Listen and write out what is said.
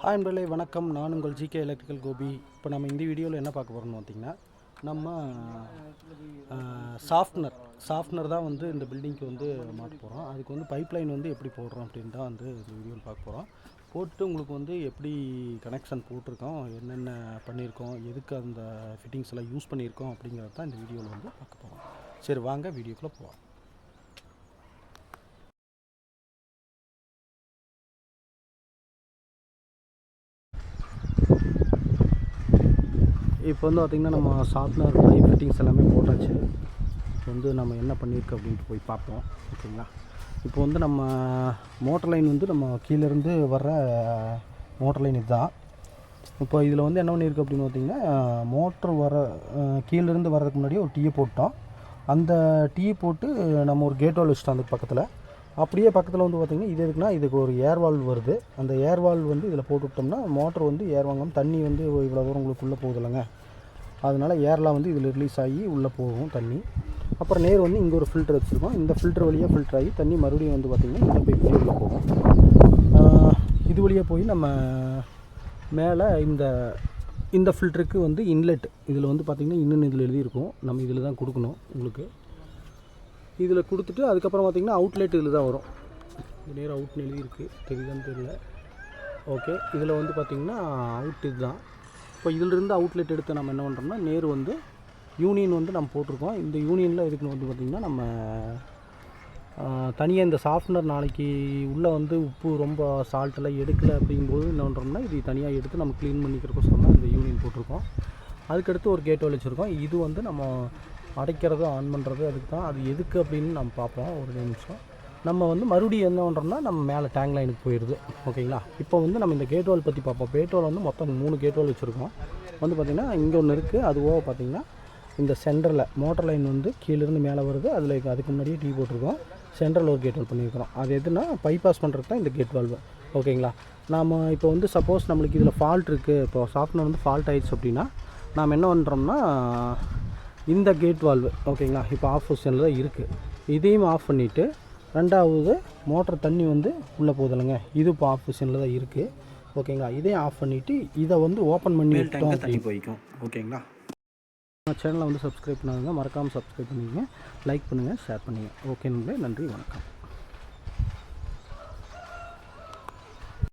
Hi அன்பர்களே வணக்கம். நான் உங்கள் ஜிகே எலக்ட்ரிக்கல் கோபி. இப்போ நம்ம இந்த வீடியோவில் என்ன பார்க்க போகிறோம்னு பார்த்திங்கன்னா நம்ம சாஃப்ட்னர் சாஃப்ட்னர் தான் வந்து இந்த பில்டிங்க்கு வந்து மாட்ட போகிறோம் அதுக்கு வந்து பைப் லைன் வந்து எப்படி போடுறோம் அப்படின்னு தான் வந்து இந்த வீடியோவில் பார்க்க போகிறோம் போட்டு உங்களுக்கு வந்து எப்படி கனெக்ஷன் போட்டிருக்கோம் என்னென்ன பண்ணியிருக்கோம் எதுக்கு அந்த ஃபிட்டிங்ஸ் எல்லாம் யூஸ் பண்ணியிருக்கோம் அப்படிங்கிறது தான் இந்த வீடியோவில் வந்து பார்க்க போகிறோம் சரி வாங்க வீடியோக்குள்ளே போகலாம் இப்போ வந்து பார்த்திங்கன்னா நம்ம சாஃப்ட்னர் பைப் ஃபிட்டிங்ஸ் எல்லாமே போட்டாச்சு. இப்போ வந்து நம்ம என்ன பண்ணியிருக்கு அப்படின்ட்டு போய் பார்ப்போம். ஓகேங்களா? இப்போ வந்து நம்ம மோட்டர் லைன் வந்து நம்ம கீழேருந்து வர்ற மோட்டர் லைன் இதுதான். இப்போ இதில் வந்து என்ன பண்ணியிருக்கு அப்படின்னு பார்த்தீங்கன்னா மோட்ரு வர கீழேருந்து வர்றதுக்கு முன்னாடி ஒரு டீயை போட்டோம். அந்த டீ போட்டு நம்ம ஒரு கேட் வால் வச்சுட்டோம் அந்த பக்கத்தில். அப்படியே பக்கத்தில் வந்து பார்த்திங்கன்னா இது எதுக்குன்னா இதுக்கு ஒரு ஏர் வால்வ் வருது. அந்த ஏர் வால்வ் வந்து இதில் போட்டு விட்டோம்னா மோட்டர் வந்து ஏர் வாங்காமல் தண்ணி வந்து இவ்வளோ தூரம் உங்களுக்குள்ளே போகுது இல்லைங்க. அதனால் ஏர்லாம் வந்து இதில் ரிலீஸ் ஆகி உள்ளே போகும் தண்ணி. அப்புறம் நேர் வந்து இங்கே ஒரு ஃபில்டர் வச்சுருக்கோம். இந்த ஃபில்டர் வழியாக ஃபில்டர் ஆகி தண்ணி மறுபடியும் வந்து பார்த்திங்கன்னா இந்த பைப் உள்ளே போகும். இது வழியாக போய் நம்ம மேலே இந்த இந்த ஃபில்டருக்கு வந்து இன்லெட் இதில் வந்து பார்த்திங்கன்னா இன்னும் இதில் எழுதியிருக்கும். நம்ம இதில் தான் கொடுக்கணும் உங்களுக்கு. இதில் கொடுத்துட்டு அதுக்கப்புறம் பார்த்திங்கன்னா அவுட்லெட் இதில் தான் வரும். இது நேரம் அவுட்னு எழுதியிருக்கு. தெரியுதான்னு தெரியல. ஓகே இதில் வந்து பார்த்திங்கன்னா அவுட் இதுதான். இப்போ இதிலிருந்து அவுட்லெட் எடுத்து நம்ம என்ன பண்ணுறோம்னா நேர் வந்து யூனியன் வந்து நம்ம போட்டிருக்கோம். இந்த யூனியனில் எதுக்குன்னு வந்து பார்த்திங்கன்னா நம்ம தனியாக இந்த சாஃப்ட்னர் நாளைக்கு உள்ளே வந்து உப்பு ரொம்ப சால்ட்டெல்லாம் எடுக்கலை அப்படிங்கும்போது என்ன பண்ணுறோம்னா இது தனியாக எடுத்து நம்ம க்ளீன் பண்ணிக்கிறதுக்கோசரம் தான் இந்த யூனியன் போட்டிருக்கோம். அதுக்கடுத்து ஒரு கேட் வச்சுருக்கோம். இது வந்து நம்ம அடைக்கிறது ஆன் பண்ணுறது அதுக்கு தான். அது எதுக்கு அப்படின்னு நம்ம பார்ப்போம். ஒரு நிமிஷம். நம்ம வந்து மறுபடியும் என்ன பண்ணுறோம்னா நம்ம மேலே டேங்க் லைனுக்கு போயிடுது ஓகேங்களா? இப்போ வந்து நம்ம இந்த கேட் வால் பற்றி பார்ப்போம். கேட் வால் வந்து மொத்தம் மூணு கேட் வால் வச்சுருக்கோம். வந்து பார்த்திங்கன்னா இங்கே ஒன்று இருக்குது அதுவோ பார்த்திங்கன்னா இந்த சென்டரில் மோட்டர் லைன் வந்து கீழேருந்து மேலே வருது. அதில் அதுக்கு முன்னாடியே டீ போட்டிருக்கோம். சென்ட்ரல் ஒரு கேட் வால் பண்ணியிருக்கிறோம். அது எதுனா பைபாஸ் பண்ணுறதுக்கு தான் இந்த கேட் வால்வு ஓகேங்களா? நாம் இப்போ வந்து சப்போஸ் நம்மளுக்கு இதில் ஃபால்ட் இருக்குது இப்போ சாஃப்ட்வேர் வந்து ஃபால்ட் ஆயிடுச்சு அப்படின்னா நாம் என்ன பண்ணுறோம்னா இந்த கேட் வால்வு ஓகேங்களா? இப்போ ஆஃப் பொசிஷனில் தான் இருக்குது இதையும் ஆஃப் பண்ணிவிட்டு ரெண்டாவது மோட்டர் தண்ணி வந்து உள்ளே போகுதில்லைங்க இது இப்போ ஆஃப் பொசிஷனில் தான் இருக்குது ஓகேங்களா? இதையும் ஆஃப் பண்ணிவிட்டு இதை வந்து ஓப்பன் பண்ணி விட்டோம் தண்ணி போய்க்கும். ஓகேங்களா? சேனலை வந்து சப்ஸ்கிரைப் பண்ணாதுங்க. மறக்காமல் சப்ஸ்கிரைப் பண்ணிக்கங்க லைக் பண்ணுங்கள் ஷேர் பண்ணுங்கள் ஓகே நன்றி வணக்கம்.